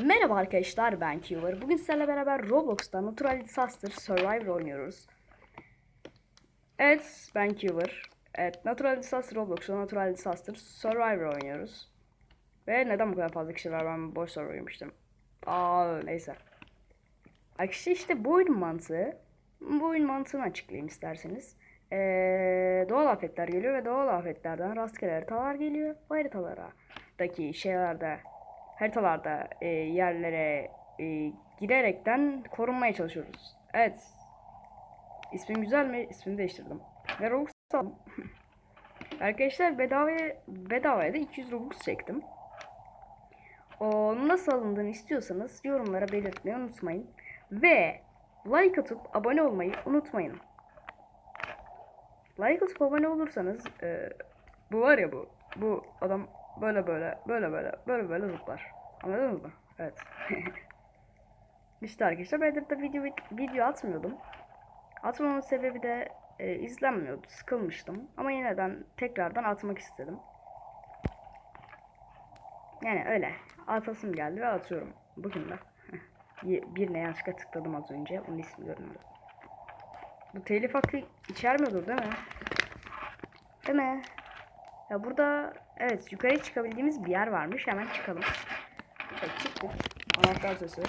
Merhaba arkadaşlar ben Qver. Bugün sizlerle beraber Roblox'ta Natural Disaster Survivor oynuyoruz. Evet ben Qver. Evet Natural Disaster Roblox'ta Natural Disaster Survivor oynuyoruz. Ve neden bu kadar fazla kişi var ben boş soru oynamıştım. Aa neyse. Arkadaşlar işte bu oyun mantığı. Bu oyun mantığını açıklayayım isterseniz. Ee, doğal afetler geliyor ve doğal afetlerden rastgele haritalar geliyor. Bu haritalara daki şeylerde haritalarda e, yerlere e, girerekten korunmaya çalışıyoruz. Evet. İsmim güzel mi? İsmini değiştirdim. Ve Robux aldım. Arkadaşlar bedavaya, bedavaya da 200 Robux çektim. O nasıl alındığını istiyorsanız yorumlara belirtmeyi unutmayın. Ve like atıp abone olmayı unutmayın. Like atıp abone olursanız e, bu var ya bu. Bu adam böyle böyle böyle böyle böyle böyle zıplar. Anladınız mı? Evet. işte arkadaşlar ben de video video atmıyordum. Atmamın sebebi de e, izlenmiyordu. Sıkılmıştım. Ama yeniden tekrardan atmak istedim. Yani öyle. Atasım geldi ve atıyorum. Bugün de. bir ne yanlışlıkla tıkladım az önce. Onun ismi görünmedi. Bu telif hakkı içermiyordur değil mi? Değil mi? Ya burada evet yukarı çıkabildiğimiz bir yer varmış. Hemen çıkalım. Evet çıktık. Anahtar sesi.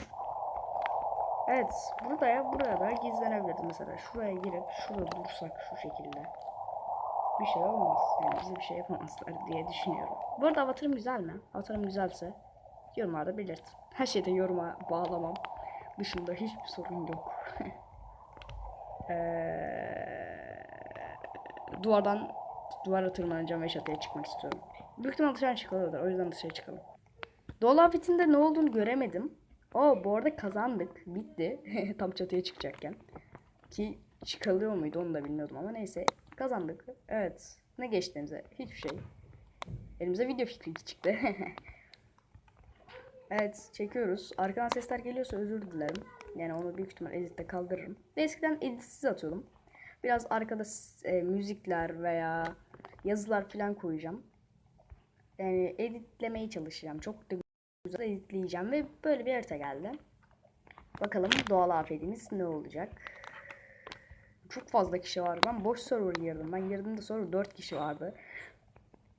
Evet burada ya buraya da gizlenebilirdi mesela. Şuraya girip şurada dursak şu şekilde. Bir şey olmaz. Yani bize bir şey yapamazlar diye düşünüyorum. Bu arada avatarım güzel mi? Avatarım güzelse yorumlarda belirt. Her şeyde yoruma bağlamam. Dışında hiçbir sorun yok. ee, duvardan duvara tırmanacağım ve çatıya çıkmak istiyorum. Büyük ihtimal dışarı çıkılıyordur. O yüzden dışarı çıkalım. Doğal afetinde ne olduğunu göremedim. O bu arada kazandık. Bitti. Tam çatıya çıkacakken. Ki çıkılıyor muydu onu da bilmiyordum ama neyse. Kazandık. Evet. Ne geçti elimize? Hiçbir şey. Elimize video fikri çıktı. evet çekiyoruz. Arkadan sesler geliyorsa özür dilerim. Yani onu büyük ihtimal editte kaldırırım. Ve eskiden editsiz atıyordum. Biraz arkada e, müzikler veya yazılar falan koyacağım. Yani editlemeye çalışacağım. Çok da güzel editleyeceğim ve böyle bir harita geldi. Bakalım doğal afetimiz ne olacak? Çok fazla kişi var. Ben boş server girdim. Ben girdiğimde sonra 4 kişi vardı.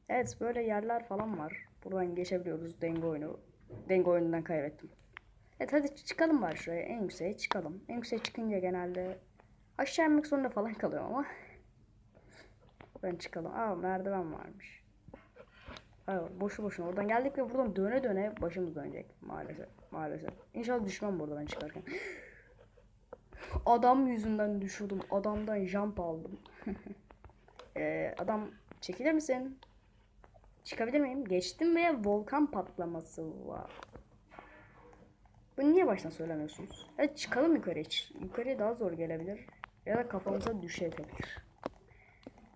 Evet böyle yerler falan var. Buradan geçebiliyoruz denge oyunu. Denge oyunundan kaybettim. Evet hadi çıkalım var şuraya. En yükseğe çıkalım. En yükseğe çıkınca genelde aşağı inmek zorunda falan kalıyor ama. Ben çıkalım. Aa merdiven varmış. Aa, boşu boşuna oradan geldik ve buradan döne döne başımız dönecek maalesef. Maalesef. İnşallah düşmem burada ben çıkarken. Adam yüzünden düşürdüm. Adamdan jump aldım. ee, adam çekilir misin? Çıkabilir miyim? Geçtim ve volkan patlaması var. Bunu niye baştan söylemiyorsunuz? Evet çıkalım yukarıya. Yukarıya daha zor gelebilir. Ya da kafamıza düşebilir.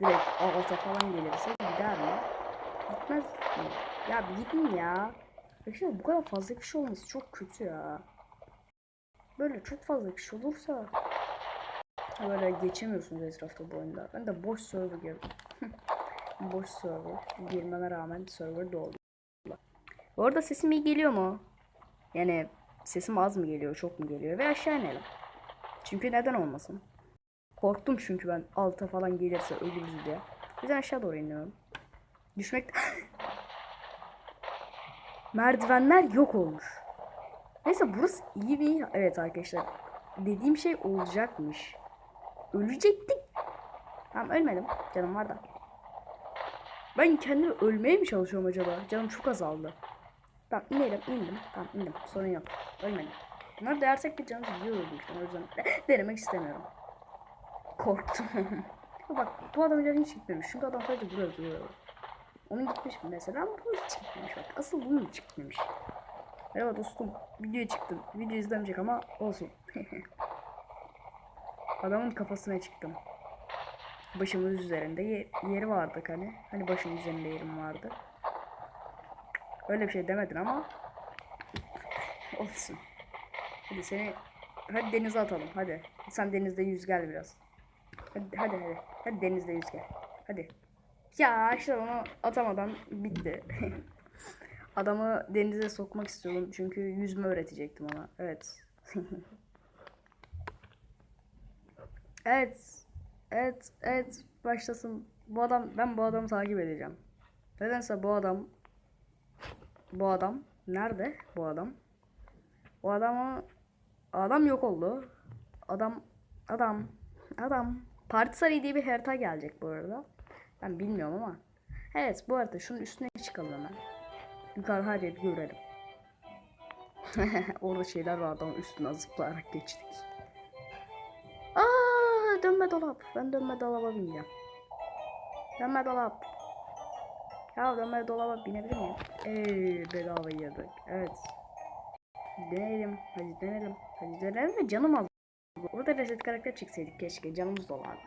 Direkt alta falan gelirse gider mi? Gitmez mi? Ya bir gidin ya. Arkadaşlar bu kadar fazla kişi olması çok kötü ya. Böyle çok fazla kişi olursa böyle geçemiyorsunuz etrafta bu oyunda. Ben de boş server girdim. boş server girmeme rağmen server doldu. Bu arada sesim iyi geliyor mu? Yani sesim az mı geliyor, çok mu geliyor? Ve aşağı inelim. Çünkü neden olmasın? Korktum çünkü ben alta falan gelirse ölürüz diye. Yüzden aşağı doğru iniyorum. Düşmek... Merdivenler yok olmuş. Neyse burası iyi bir... Evet arkadaşlar. Dediğim şey olacakmış. Ölecektik. Tamam ölmedim. Canım var da. Ben kendimi ölmeye mi çalışıyorum acaba? Canım çok azaldı. Tamam inelim indim. Tamam indim. Sorun yok. Ölmedim. Bunları değersek bir canım gidiyor. O yüzden denemek istemiyorum. Korktum. Bak bu adam ileri hiç gitmemiş. Çünkü adam sadece buraya duruyor. Onun gitmiş mi mesela ama bu gitmemiş bak. Asıl bunun gitmemiş. Merhaba dostum. Videoya çıktım. Video izlemeyecek ama olsun. Adamın kafasına çıktım. Başımın üzerinde yer, yeri vardı hani. Hani başımın üzerinde yerim vardı. Öyle bir şey demedin ama olsun. Hadi seni hadi denize atalım hadi. Sen denizde yüz gel biraz. Hadi hadi hadi. Hadi denizde yüz gel. Hadi. Ya işte onu atamadan bitti. Adamı denize sokmak istiyordum çünkü yüzme öğretecektim ona. Evet. evet. Evet, evet. Başlasın. Bu adam ben bu adamı takip edeceğim. Nedense bu adam bu adam nerede bu adam? Bu adamı adam yok oldu. Adam adam adam Parti Sarayı diye bir harita gelecek bu arada. Ben bilmiyorum ama. Evet bu arada şunun üstüne çıkalım hemen. Yukarı her yeri görelim. Orada şeyler vardı ama üstüne zıplayarak geçtik. Aa dönme dolap. Ben dönme dolaba bineceğim. Dönme dolap. Ya dönme dolaba binebilir miyim? Eee bedava yedik. Evet. Deneyelim. Hadi deneyelim. Hadi deneyelim ve canım aldı. Orada reset karakter çekseydik keşke. Canımız dolardı.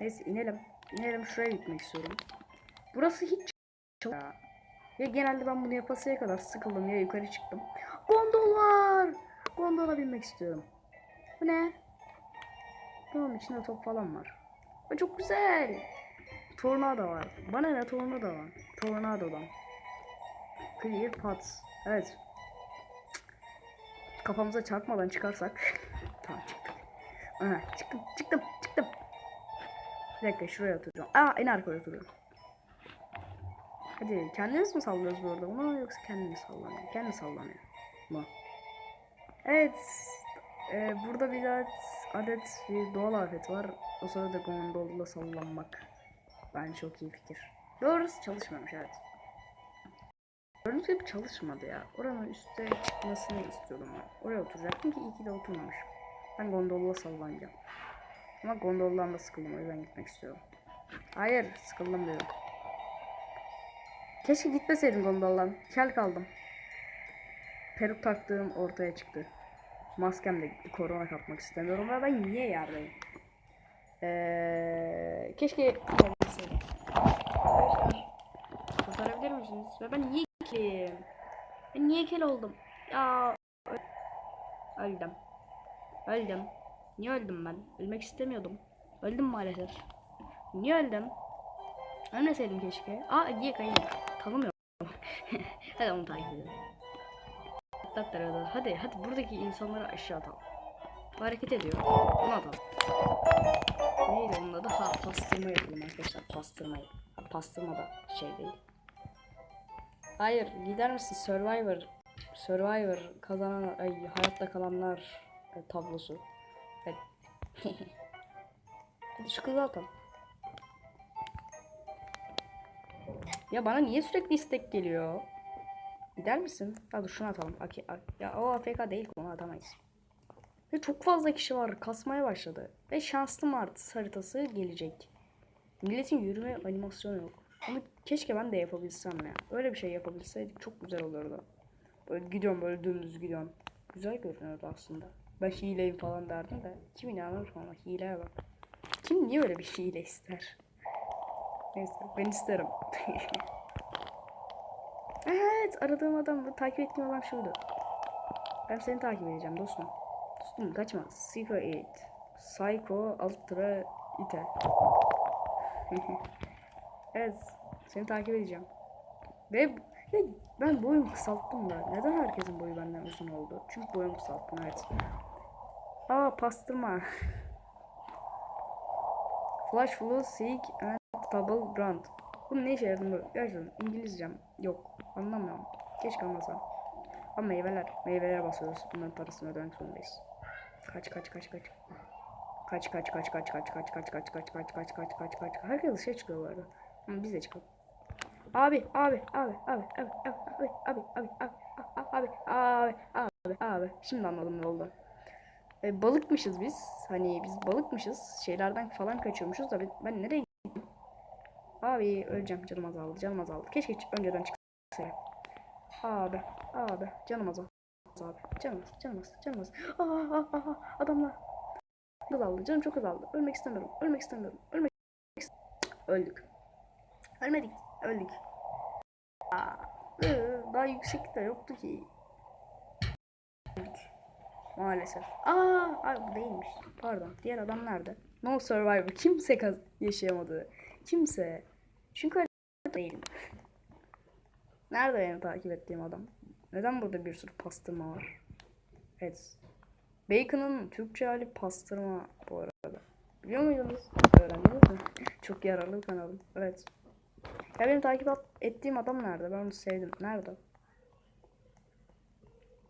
Neyse inelim. İnelim şuraya gitmek istiyorum. Burası hiç çok... Ya. ya genelde ben bunu yapasıya kadar sıkıldım ya yukarı çıktım. Gondol var. Gondola binmek istiyorum. Bu ne? Tamam içinde top falan var. Bu çok güzel. Tornado var. Bana ne tornado var. Tornado'dan. Clear paths. Evet. Kafamıza çarpmadan çıkarsak. tamam çıktık. Aha, çıktım çıktım dakika şuraya oturacağım. Aa en arkaya oturuyorum. Hadi kendimiz mi sallıyoruz bu arada bunu yoksa kendimiz sallanıyor? Kendi sallanıyor mu? Evet. Ee, burada bir adet, adet bir doğal afet var. O sırada gondolla sallanmak. Bence çok iyi fikir. Doğrusu çalışmamış evet. Gördüğünüz gibi çalışmadı ya. Oranın üstte çıkmasını istiyordum ben. Oraya oturacaktım ki iyi ki de oturmamış. Ben gondolla sallanacağım. Ama gondoldan da sıkıldım o yüzden gitmek istiyorum. Hayır sıkıldım diyorum. Keşke gitmeseydim gondoldan. Kel kaldım. Peruk taktığım ortaya çıktı. Maskem de gitti. Korona kapmak istemiyorum ve ben niye yerdeyim? Ee, keşke kurtarabilseydim. Kurtarabilir misiniz? Ve ben niye kelim? Ben niye kel oldum? Ya öldüm. Öldüm. Niye öldüm ben? Ölmek istemiyordum. Öldüm maalesef. Niye öldüm? Ölmeseydim keşke. Aa niye kayayım? Tanımıyorum. hadi onu takip edelim. Hadi hadi buradaki insanları aşağı atalım. Hareket ediyor. Onu atalım. Neydi onun adı? Ha pastırma yapalım arkadaşlar. Pastırma. Pastırma da şey değil. Hayır gider misin Survivor? Survivor kazanan ay, hayatta kalanlar e, tablosu. Hadi şu kızı atalım. Ya bana niye sürekli istek geliyor? Gider misin? Hadi şunu atalım. Ya o AFK değil onu atamayız. Ve çok fazla kişi var. Kasmaya başladı. Ve şanslı Mart haritası gelecek. Milletin yürüme animasyonu yok. Ama keşke ben de yapabilsem ya. Öyle bir şey yapabilseydik çok güzel olurdu. Böyle gidiyorum böyle dümdüz gidiyorum. Güzel görünüyordu aslında. Ben hileyim falan derdim de. Kim inanır ama hileye bak. Kim niye öyle bir hile ister? Neyse ben isterim. evet aradığım adam takip ettiğim adam şuydu. Ben seni takip edeceğim dostum. Dostum kaçma. Psycho 8. Psycho Ultra Ite. evet seni takip edeceğim. Ve ben boyumu kısalttım da neden herkesin boyu benden uzun oldu? Çünkü boyumu kısalttım evet. Aa pastırma. Flash Flow Seek and Double Brand. Bu ne işe yaradı bu? Gerçekten İngilizcem yok. Anlamıyorum. Keşke anlasam. Ama meyveler. Meyvelere basıyoruz. Bunların parasını ödemek zorundayız. Kaç kaç kaç kaç. Kaç kaç kaç kaç kaç kaç kaç kaç kaç kaç kaç kaç kaç kaç Herkes dışarı çıkıyor bu arada. Ama biz de çıkalım. Abi abi abi abi abi abi abi abi abi abi abi abi abi şimdi anladım ne oldu. E, balıkmışız biz. Hani biz balıkmışız. Şeylerden falan kaçıyormuşuz da ben nereye gittim? Abi öleceğim. Canım azaldı. Canım azaldı. Keşke hiç önceden çıksaydım. Abi. Abi. Canım azaldı. Abi. Canım az. Canım az. Canım az. Aa, aa, aa, adamlar. Çok azaldı. Canım çok azaldı. Ölmek istemiyorum. Ölmek istemiyorum. Ölmek istemiyorum. Öldük. Ölmedik. Öldük. Aa, ıı, daha yüksek de yoktu ki. Maalesef. Aa, ay bu değilmiş. Pardon. Diğer adam nerede? No Survivor. Kimse kaz yaşayamadı. Kimse. Çünkü öyle değil. Nerede benim takip ettiğim adam? Neden burada bir sürü pastırma var? Evet. Bacon'ın Türkçe hali pastırma bu arada. Biliyor muydunuz? Öğrendiniz mi? Çok yararlı bir kanalım. Evet. Ya benim takip ettiğim adam nerede? Ben onu sevdim. Nerede?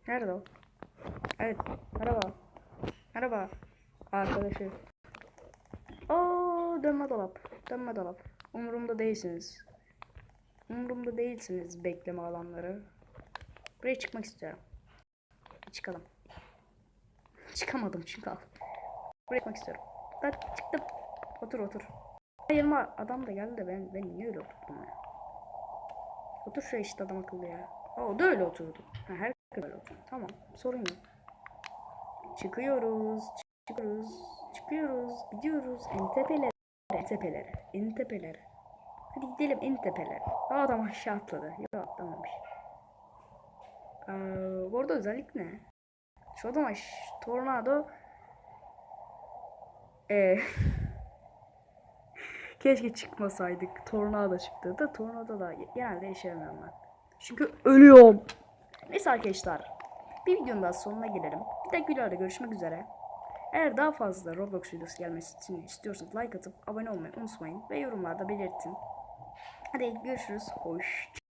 Nerede o? Evet. Merhaba. Merhaba. Arkadaşı. Oo, dönme dolap. Dönme dolap. Umurumda değilsiniz. Umurumda değilsiniz bekleme alanları. Buraya çıkmak istiyorum. Çıkalım. Çıkamadım çünkü al. Buraya çıkmak istiyorum. Ben çıktım. Otur otur. Yanıma adam da geldi de ben, ben niye öyle oturdum ya? Otur şuraya işte adam akıllı ya. Aa, o da öyle oturdu. Ha, herkes öyle oturdu. Tamam sorun yok. Çıkıyoruz. Çıkıyoruz. Çıkıyoruz. Gidiyoruz. En tepelere. En tepelere. En tepelere. Hadi gidelim en tepelere. Aa, adam aşağı atladı. Yok atlamamış. Ee, bu arada özellik ne? Şu adam aş tornado ee, keşke çıkmasaydık. Tornado çıktı da tornado da genelde işe yaramıyorum ben. Çünkü ölüyorum. Neyse arkadaşlar. Bir videonun daha sonuna gelelim. Bir dahaki videoda görüşmek üzere. Eğer daha fazla Roblox videosu gelmesini istiyorsanız like atıp abone olmayı unutmayın ve yorumlarda belirtin. Hadi görüşürüz. Hoşça